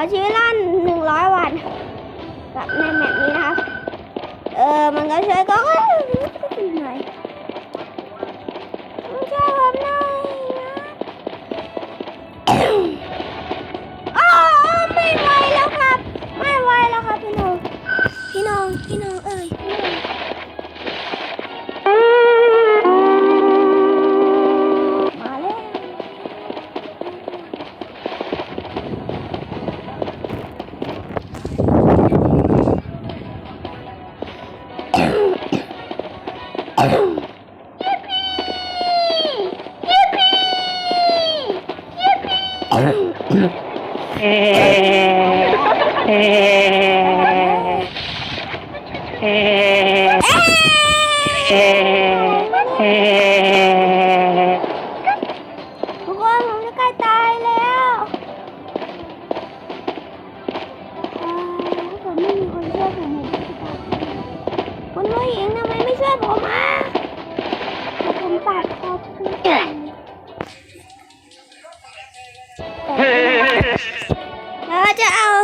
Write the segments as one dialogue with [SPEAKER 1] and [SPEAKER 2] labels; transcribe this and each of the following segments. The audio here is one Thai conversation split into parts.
[SPEAKER 1] าชีวิตรอนหนึ่งร้อยวันกับในแมปนี้นะครับ เออมันก็ช่วยก็หม่วหน่ไม่ไหวแล้วครัไม่ไหวแล้วครัพี่น้อง พี่น้อง พี่น้อง ทุกคนผมจะใกล้ตายแล้วเอ่อถ้าเกิดไม่มีคนช่วยผมผมจะตายคุณผู้หญิงทำไมไม่ช่วยผมอะแต่ผมตัดคอคุณ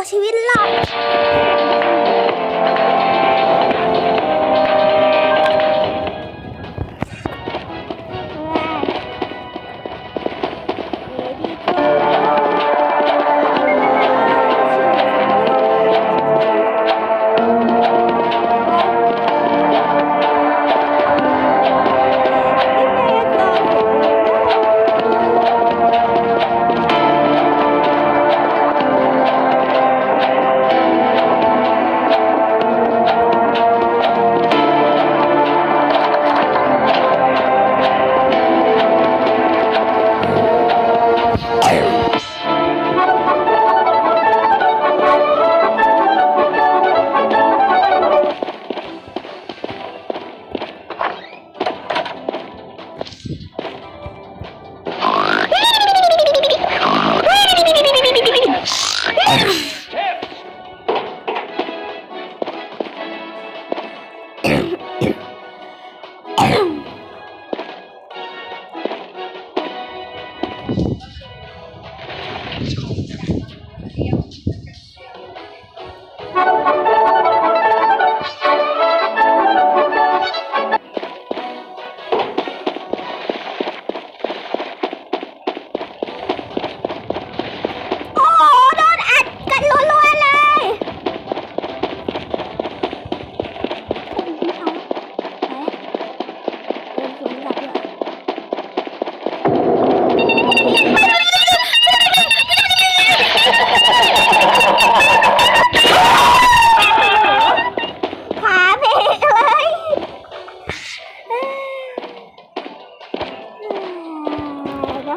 [SPEAKER 1] ชีวิตหรอก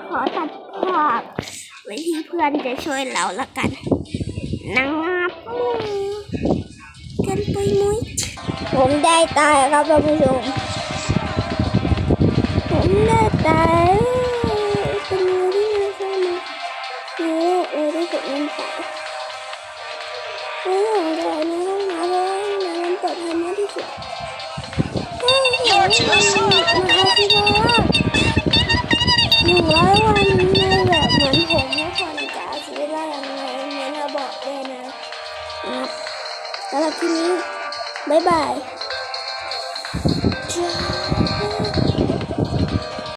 [SPEAKER 1] ขอตัดภาพไว้ที่เพื่อนจะช่วยเราละกันนางงับมือกันไปมุ้ยผมได้ตายครับท่านผู้ชมผมได้ตายเป็นมือที่ไม่ใช่มือเออเออได้กดเงินไปเออของเราเนี่ยต้องมาเลยนะมันเปิดทำมากที่สุดเฮ้ยมาอาทิตย์ละ หนึ่งร้อยวันในแบบเหมือนผมไม่ควรจะเอาชีวิตรอดยังไงเนี่ยเราบอกเลยนะครับสำหรับที่นี้บ๊ายบาย